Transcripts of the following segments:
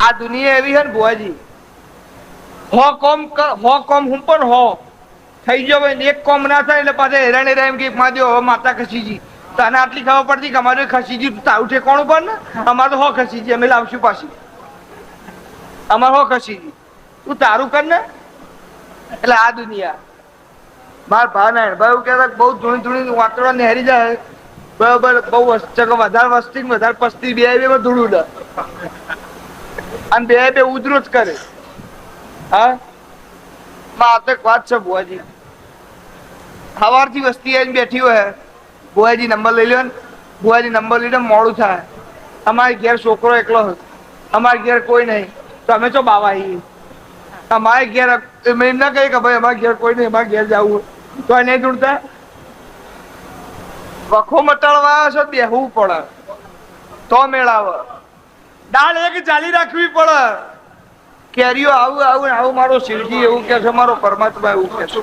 આ દુનિયા એવી છે ને ભુવાજી. હો કોમ હો કોમ હું પણ હો. થઈ ગયો ભાઈ એક કોમ ના થાય એટલે પાછા હેરાન હેરાન એમ કે માધ્યો હવે માતા ખસીજી. તને આટલી ખબર પડતી કે અમારે ખસીજી તારું કોણ પણ ને? અમારે તો હો ખસીજી, અમે લાવશું પાછી. અમારે હો ખસીજી. તું તારું કર ને. એટલે આ દુનિયા. માર ભા નાયણ ભાઈ એવું કહેતા બહુ ધૂણી ધૂણી વાતોડા નેહરી જાય. બરાબર, બહુ વધારે વસ્તી વધારે પસ્તી બે ધૂળું અને બે બે ઉધરો જ કરે. હા? માં, આ એક વાત છે ભુવાજી. સવારથી વસ્તી આવીને બેઠી હોય. ભુવાજી નંબર લઈ લ્યો ને. ભુવાજી નંબર લઈને મોડું થાય. અમારે ઘેર છોકરો એકલો હોય અમારે ઘેર કોઈ નહીં. તો અમે તો બાવા આવીએ અમારે ઘેર એમ ન ના કહે કે ભાઈ અમારે ઘેર કોઈ નહીં, અમારે ઘેર જવું તો એ નહીં ઢૂંઢતા? વખો મટાડવા આવ્યો છો બેહવું પડે. તો મેળાવે. દાળ એક ચાલી રાખવી પડે. કેરીઓ આવું આવું આવું મારો શિવજી એવું કે છે મારો પરમાત્મા એવું કે છે.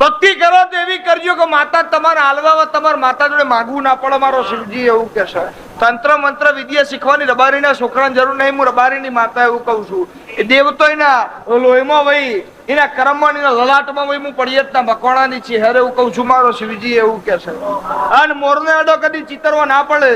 ભક્તિ કરો તો એવી કરજો કે માતા તમારા હાલવા તમારા માતા જોડે માગવું ના પડે મારો શિવજી એવું કે છે. તંત્ર મંત્ર વિદ્યા શીખવાની રબારીના છોકરાની જરૂર નહીં હું રબારીની માતા એવું કહું છું. એ દેવતો એના લોહીમાં વહી એના કર્મમાં એના લલાટમાં વહી હું પડીએ જ ના મકવાણાની છે હેરે એવું કહું છું મારો શિવજી એવું કે છે. અને મોરને અડો કદી ચિતરવા ના પડે.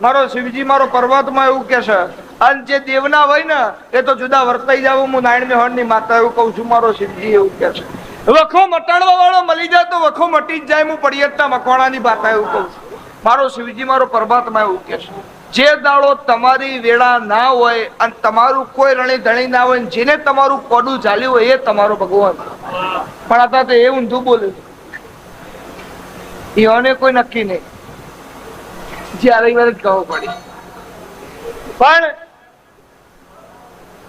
મારો શિવજી મારો પર્વતમાં એવું કે છે અને જે દેવના હોય ને, એ તો જુદા વર્તાઈ જાવ. હું નારાયણ મેહણની માતા એવું કહું છું, મારો શિવજી એવું કે છે. વખો મટાડવા વાળો મળી જાય તો વખો મટી જ જાય, હું પડિયતના મકવાણાની માતા એવું કહું છું. મારો શિવજી મારો પરમાત્મા એવું કે છે, જે દાડો તમારી વેળા ના હોય અને તમારું કોઈ રણી ધણી ના હોય જેને તમારું કોડું ચાલ્યું હોય એ તમારો ભગવાન. પણ આ તો એ ઊંધું બોલે એઓને કોઈ નક્કી નહીં. વાર જ કહો પડી. પણ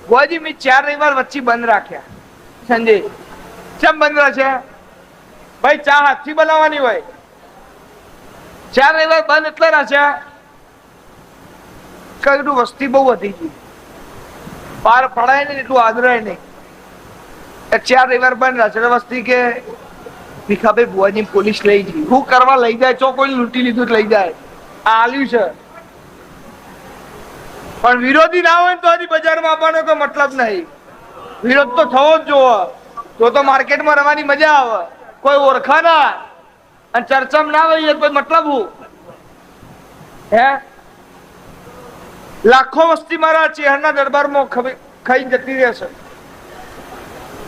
ગોજી મેં ચાર રવિવાર વચ્ચે બંધ રાખ્યા. સંજય કેમ બંધ રાખ્યા ભાઈ, ચા હાથથી બનાવવાની હોય. ચાર રવિવાર બંધ એટલે રાખ્યા કયું વસ્તી બહુ વધી ગઈ. પાર પડાય નહીં, એટલું આદરાય નહીં. ચાર રવિવાર બંધ રાખ્યા વસ્તી કે ભીખાભાઈ બુવાજી પોલીસ લઈ ગઈ. હું કરવા લઈ જાય ચો કોઈ લૂંટી લીધું લઈ જાય. આલ્યું છે. પણ વિરોધી ના હોય તો હજી બજારમાં આપવાનો કોઈ મતલબ નહીં. વિરોધ તો થવો જ જોવો. તો તો માર્કેટમાં રવાની મજા આવે. કોઈ ઓળખા ના. અને ચર્ચામાં ના હોય કોઈ મતલબ હું હે? લાખો વસ્તી મારા ચેહરના દરબારમાં ખાઈ જતી રહેશે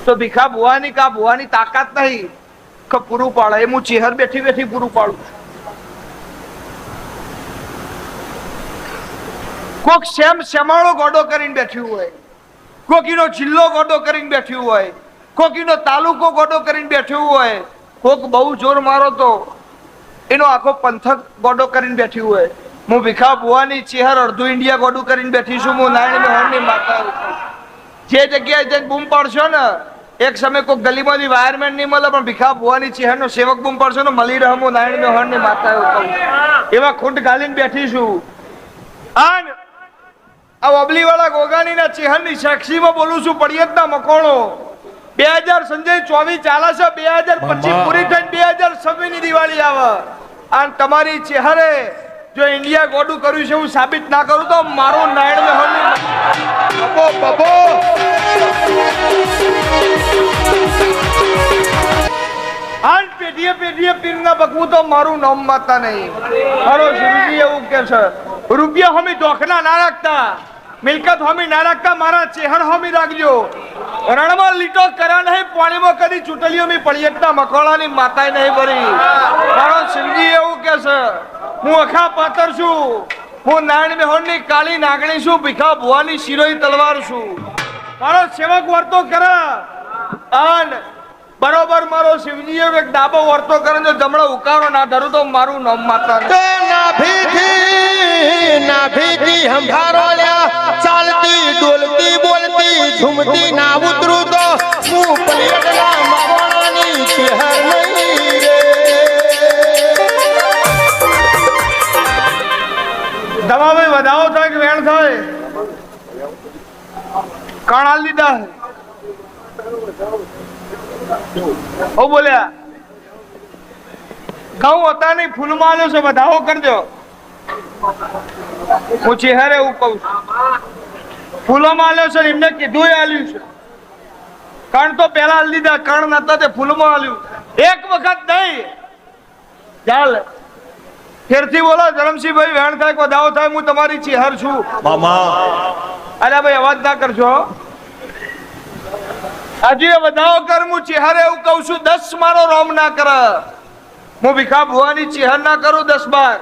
તો ભીખા ભુવાની કા ભુવાની તાકાત નહીં. કે પૂરું પાડે. એ હું ચેહર બેઠી બેઠી પૂરું પાડું છું. કોક શેમ શેમાળો ગોડો કરીને બેઠ્યું હોય. કોકીનો જિલ્લો ગોડો કરીને બેઠ્યું હોય. કોકીનો તાલુકો ગોડો કરીને બેઠ્યું હોય. કોક બહુ જોર મારો તો એનો આખો પંથક ગોડો કરીને બેઠ્યું હોય. હું ભીખા બુવાની ચેહર અડધું ઇન્ડિયા ગોડું કરીને બેઠી છું. હું નારાયણ મોહનની માતા. જે જગ્યાએ જઈને બૂમ પાડશો ને, એક સમય કોઈ ગલીમાંથી વાયરમેન નહીં મળે, પણ ભીખા બુવાની ચેહરનો સેવક બૂમ પાડશો ને મળી રહે હું નારાયણ મોહનની માતા એવું ખૂંટ ગાલીને બેઠી છું. આન આ વબલી વાળા ગોગાણીના ચેહરની સાક્ષીમાં બોલું છું પડિયતના મકોણો. બે હજાર સંજય ચોવીસ ચાલે છે બે હજાર પચીસ પૂરી થઈને બે હજાર છવ્વીસની દિવાળી આવે. અને તમારી ચેહરે જો ઇન્ડિયા ગોડું કર્યું છે હું સાબિત ના કરું તો મારું નાયણ બબો બબો આન પેઢીએ પેઢીએ પીરના બકવું તો મારું નામ માતા નહીં. મારો શિવજી એવું કે છે રૂપિયા હમી ડોખના ના રાખતા. મિલકત હમી ના રાખતા, મારા ચેહર હમી રાખજો. રણમાં લીટો કર્યા નહીં, પાણીમાં કદી ચૂંટલીઓ મી પડિયતના મકોળાની માતાએ નહીં ભરી. મારો શિવજી એવું કે છે, હું અખા પાતર છું. હું નારાયણ મેહોણની કાળી નાગણી છું, ભીખા ભુવાની શિરોઈ તલવાર છું. મારો સેવક વર્તો કરા. અન બરોબર મારો શિવજી એક ડાબો વર્તો કરે જો જમણો ઉકારો ના ધરું તો મારું નામ માતા હંભારો લ્યા ચાલતી, ડોલતી, બોલતી, ઝૂમતી, ના ઉતરું તો હું પલિયટના મવાણાની ચહેર નહીં રે. દવાભાઈ વધાવો થાય કે વેણ થાય. કણાલ લીધા ઓ બોલ્યા. ઘઉં હતા નહીં, ફૂલમાં આવ્યો છે, વધાવો કરજો. હું ચહેરે એવું કહું છું. ફૂલોમાં આલ્યો છે એમને કીધું આલ્યું છે. કણ તો પેલા લીધા કણ નતા તે ફૂલમાં આલ્યું. એક વખત નહીં. ચાલ. ફેરથી બોલો ધરમસિંહભાઈ વેણ થાય કોઈ દાવો થાય હું તમારી ચિહર છું. મામા. અરે ભાઈ અવાજ ના કરજો હજી એ વધાવો કર હું ચિહરે એવું કહું છું દસ મારો રોમ ના કર. હું ભીખા ભુવાની ચિહર ના કરું દસ બાર.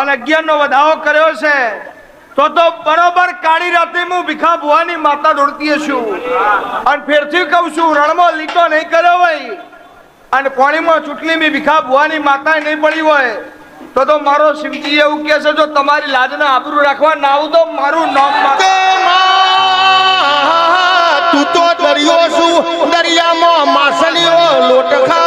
અને અગિયાર નો વધાવો કર્યો છે, તો તો બરોબર કાળી રાતે હું ભીખા ભુવાની માતા દોડતી છું અને ફેરથી કહું છું, રણમાં લીટો નહીં કર્યો હોય, અને પાણીમાં ચૂંટણી બી ભીખા ભુવાની માતા નહીં પડી હોય, તો તો મારો શિવજી એવું કહે છે, જો તમારી લાજને આબરૂ રાખવા ના આવું તો મારું નામ તું તો દરિયો છું, દરિયામાં માછલીઓ લોટ ખાય રે.